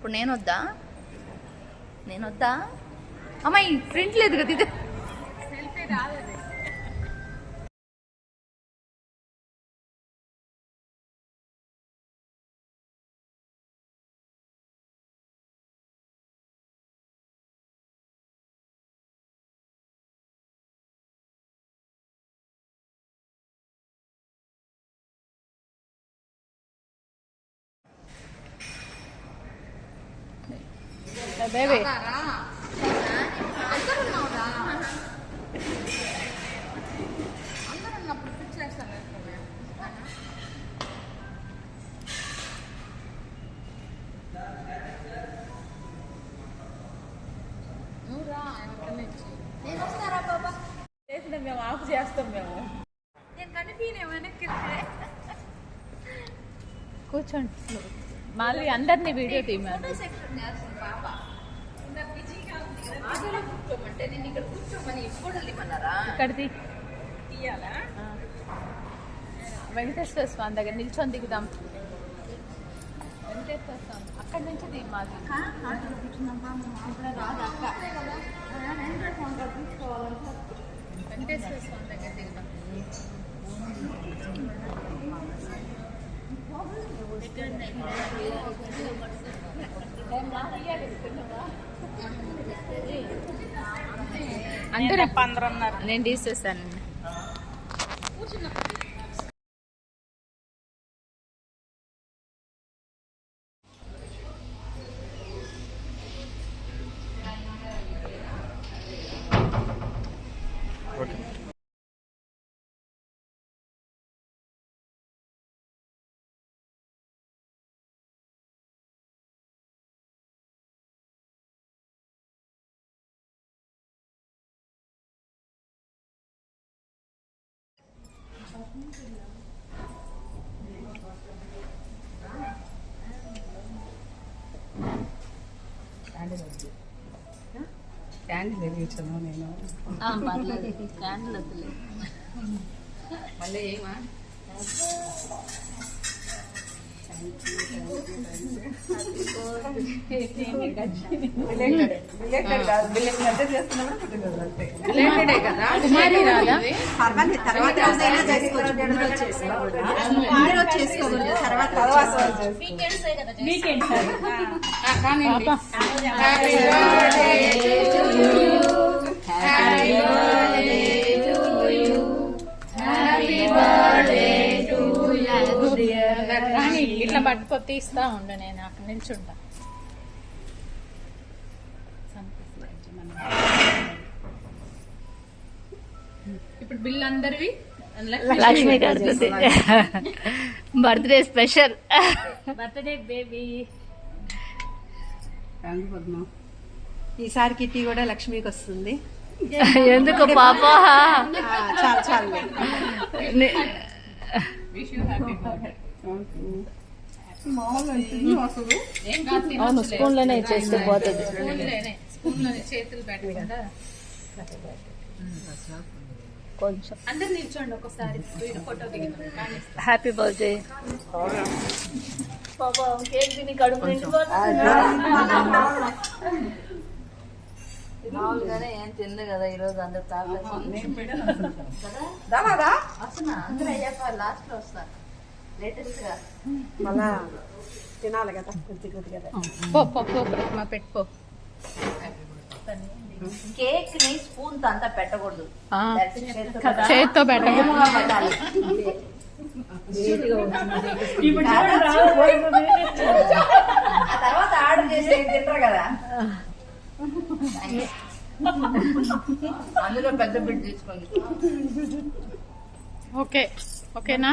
ఇప్పుడు నేను వద్దా నేను వద్దా అమ్మాయి ప్రింట్ లేదు కదా ఇది. సెల్ఫీ రాలేదు బాబా? మేము ఆఫ్ చేస్తాం మేము. కూర్చోండి. మళ్ళీ అందరినీ వీడియో తీయమని ఆటోలో కూర్చోమంటే నేను ఇక్కడ కూర్చోమని ఫోటోలు ఇవ్వమన్నారా ఇక్కడిది తీయాలా వెంకటేశ్వర స్వామి దగ్గర నిల్చొని దిగుదాం వెంకటేశ్వర స్వామి అక్కడి నుంచి దిగు మాది ఆటోలో కూర్చున్నాం అప్పుడే రాదు అక్క వెంకటేశ్వర స్వామి దగ్గర దిగుదాం అందరూ నేను తీసేస్తాను క్యాండిల్ వెలిగించాను నేను. క్యాండిల్ వద్దులే మళ్ళీ ఏమా? రిలేటెడ్ కానీ ఇట్లా తీస్తా ఉండు నేను అక్కడ నిల్చుంటా. ఇప్పుడు బిల్ అందరివి? లక్ష్మి కడుతుంది బర్త్డే స్పెషల్. Birthday baby. రంగు పద్మ. ఈసారి కిట్టి కూడా లక్ష్మికి వస్తుంది. ఎందుకు పాప? చాలు చాలు. అసలు అవును తినొచ్చులే. స్పూన్లోనే చేస్తే పోతుంది. స్పూన్లోనే స్పూన్లోనే కొంచెం. అందరు నిల్చోండి ఒకసారి ఫోటో. హ్యాపీ బర్త్డే పాప కేక్ తిని కడుపు మామూలుగానే ఏం తింది కదా ఈరోజు అందరు తాగలేదు కదా? వస్తున్నా. అందరూ అయ్యాక లాస్ట్లో వస్తా. లేటెస్ట్గా మళ్ళా తినాలి కదా కొద్ది పో పో పో మా పెట్టుకో కేక్ని స్పూన్తో అంతా పెట్టకూడదు. చేత్తో పెట్టాలి ఆ తర్వాత ఆర్డర్ చేసి తింటారు కదా. అందులో పెద్ద బిడ్ తీసుకోండి. ఓకే. ఓకేనా?